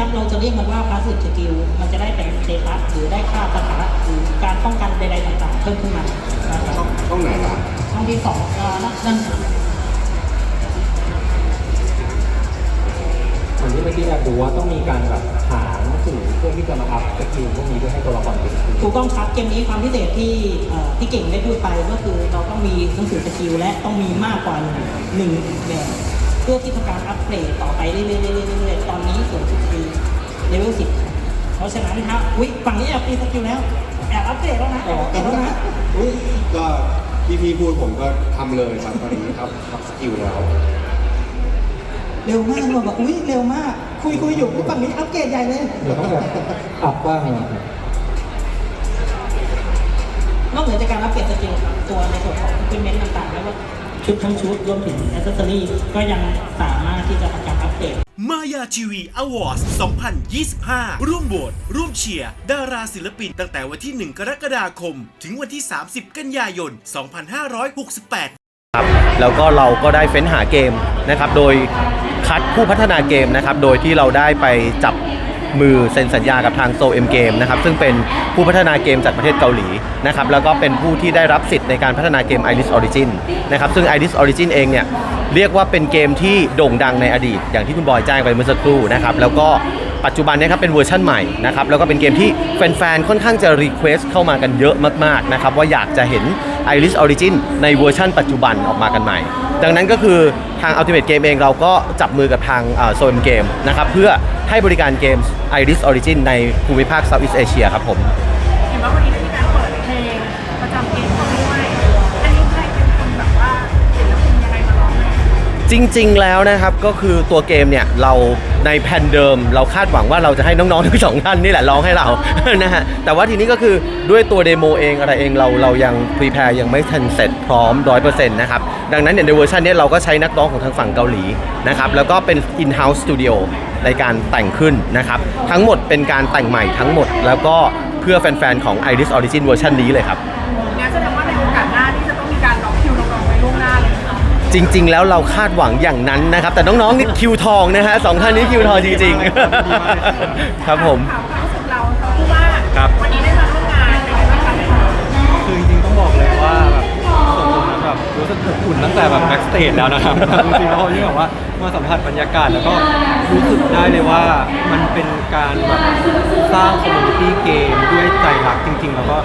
ครับ เราจะเรียกมันว่าพาสซีฟสกิลมันจะได้เป็นสเตตัสหรือได้ค่าสถานะหรือการป้องกันใดๆต่างๆ เพิ่มขึ้นมานะครับช่องช่องไหนล่ะช่องที่สองก็นั่นคือเหมือนที่เมื่อกี้แอบดูว่าต้องมีการแบบหาหนังสือเพื่อที่จะมาอัพสกิลพวกนี้เพื่อให้ตัวละครเป็นสกิลถูกต้องครับเกมนี้ความพิเศษที่เอ่อที่เก่งได้พูดไปก็คือเราต้องมีหนังสือสกิลและต้องมีมากกว่าหนึ่งหนึ่งแบบเพื่อที่ทำการอัปเกรดต่อไปเรื่อยๆเรื่อยๆเรื่อยๆตอนนี้ส่วนสุดคือ เลเวลสิบเพราะฉะนั้นครับอุ้ยฝั่งนี้แอบมีสกิลแล้ว แอบอัปเกรดแล้วนะแอบอัปเกรดแล้วนะอุ้ยก็พี่พี่พูดผมก็ทำเลยครับตอนนี้ครับทับสกิลแล้ว เร็วมากเราบอกอุ้ยเร็วมาก คุยคุยอยู่ฝั่งนี้อัปเกรดใหญ่เลย เดี๋ยวต้องแบบอัพบ้างนะนอกเหนือจากการอัปเกรดสกิลครับตัวในส่วนของคุณเมนต์ต่างๆ แล้วก็ชุดทั้งชุดรวมถึงอ c เซสซอรี่ก็ยังสามารถที่จะทำการอัปเกรด มายาทีวีอวอร์ด2025 ร่วมโหวตร่วมเชียร์ดาราศิลปินตั้งแต่วันที่ 1 กรกฎาคม ถึงวันที่ 30 กันยายน 2568ครับแล้วก็เราก็ได้เฟ้นหาเกมนะครับ โดยคัดผู้พัฒนาเกมนะครับ โดยที่เราได้ไปจับมือเซ็นสัญญากับทางโซเอ็มเกมนะครับ ซึ่งเป็นผู้พัฒนาเกมจากประเทศเกาหลีนะครับ แล้วก็เป็นผู้ที่ได้รับสิทธิ์ในการพัฒนาเกม Iris Origin นะครับ ซึ่ง Iris Origin เองเนี่ย เรียกว่าเป็นเกมที่โด่งดังในอดีต อย่างที่คุณบอยแจ้งไปเมื่อสักครู่นะครับแล้วก็ปัจจุบันนี้ครับเป็นเวอร์ชันใหม่นะครับแล้วก็เป็นเกมที่แฟนๆ ค่อนข้างจะรีเควสเข้ามากันเยอะมากๆนะครับว่าอยากจะเห็น Iris Origin ในเวอร์ชันปัจจุบันออกมากันใหม่ ดังนั้นก็คือทาง Ultimate Game เองเราก็จับมือกับทางโซนเกมนะครับเพื่อให้บริการเกม Iris Origin ในภูมิภาค Southeast Asia ครับผมเห็นว่าวันนี้ จริง ๆ แล้วนะครับก็คือตัวเกมเนี่ยเราในแผ่นเดิม เราคาดหวังว่าเราจะให้น้องๆทั้งสองท่านนี่แหละร้องให้เรานะฮะแต่ว่าทีนี้ก็คือด้วยตัวเดโมเองอะไรเองเราเรายังพรีแพร์ยังไม่ทันเสร็จพร้อม100%นะครับดังนั้นเนี่ยในเวอร์ชันนี้เราก็ใช้นักร้องของทางฝั่งเกาหลีนะครับแล้วก็เป็น in-house studio ในการแต่งขึ้นนะครับทั้งหมดเป็นการแต่งใหม่ทั้งหมด แล้วก็เพื่อแฟนๆของ Iris Origin เวอร์ชันนี้เลยครับ จริง ๆ แล้วเราคาดหวังอย่างนั้นนะครับ แต่น้องๆนี่คิวทองนะฮะสองท่านนี้คิวทองจริงๆ ครับผม ถาม สึกอบอุ่นตั้งแต่แบบแบ็กสเตจแล้วนะครับ จริงๆเพราะที่แบบว่ามาสัมผัสบรรยากาศแล้วก็รู้สึกได้เลยว่ามันเป็นการแบบสร้างคอมมูนิตี้เกมด้วยใจรักจริง ๆ แล้วก็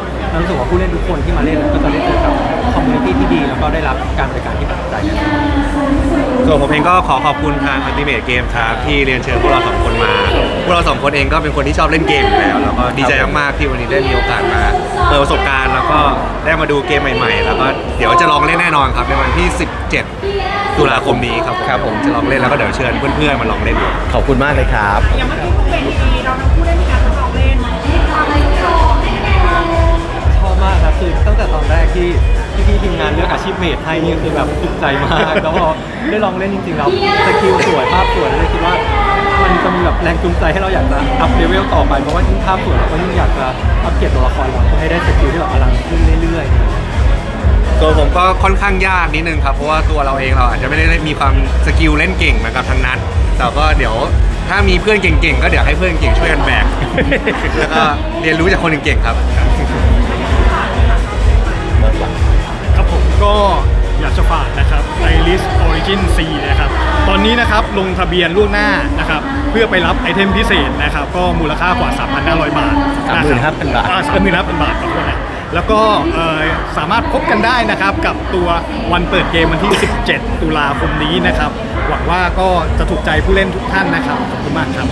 รู้สึกว่าผู้เล่นทุกคนที่มาเล่นก็จะได้เจอกับคอมมูนิตี้ที่ดีแล้วก็ได้รับการบริการที่ประทับใจส่วนผมเองก็ขอขอบคุณทาง Ultimate Game ครับที่เรียนเชิญพวกเราสองคนมา พวกเราสองคนเองก็เป็นคนที่ชอบเล่นเกมอยู่แล้วแล้วก็ดีใจมากๆที่วันนี้ได้มีโอกาสมาเปิดประสบการณ์แล้วก็ ได้มาดูเกมใหม่ ๆ แล้วก็เดี๋ยวจะลองเล่นแน่นอนครับในวันที่ 17 ตุลาคมนี้ครับครับผมจะลองเล่นแล้วก็เดี๋ยวเชิญเพื่อนๆมาลองเล่นดูขอบคุณมากเลยครับ อย่างเมื่อกี้พวกเวทีเราทั้งคู่ได้มีการทดลองเล่นความรู้สึกเราเป็นยังไงบ้างชอบมากครับคือตั้งแต่ตอนแรกที่พี่ๆทีมงานเลือกอาชีพเมดให้นี่คือแบบถูกใจมาก แล้วพอได้ลองเล่นจริงๆแล้วสกิลสวยภาพสวยเลยคิดว่า มันจะมีแบบแรงจูงใจให้เราอยากจะอัพเลเวลต่อไปเพราะว่ายิ่งภาพสวยเราก็ยิ่งอยากจะอัพเกรดตัวละครเราเพื่อให้ได้สกิลที่แบบอลังขึ้นเรื่อยๆ ตัวผมก็ค่อนข้างยากนิดนึงครับ เพราะว่าตัวเราเองเราอาจจะไม่ได้มีความสกิลเล่นเก่งเหมือนกับทางนัดแต่ก็เดี๋ยวถ้ามีเพื่อนเก่งๆ ก็เดี๋ยวให้เพื่อนเก่งช่วยกันแบก แล้วก็เรียนรู้จากคนเก่งๆครับ ครับผมก็ อยากจะฝากนะครับ Iris Origin C นะครับ ตอนนี้นะครับลงทะเบียนล่วงหน้านะครับ เพื่อไปรับไอเทมพิเศษนะครับ ก็มูลค่ากว่า 3,500 บาทนะครับ35,000บาทอ่35,000บาทขอโทษนะแล้วก็เอ่อสามารถพบกันได้นะครับกับตัววันเปิดเกมวันที่ 17 ตุลาคมนี้นะครับ หวังว่าก็จะถูกใจผู้เล่นทุกท่านนะครับ ขอบคุณมากครับ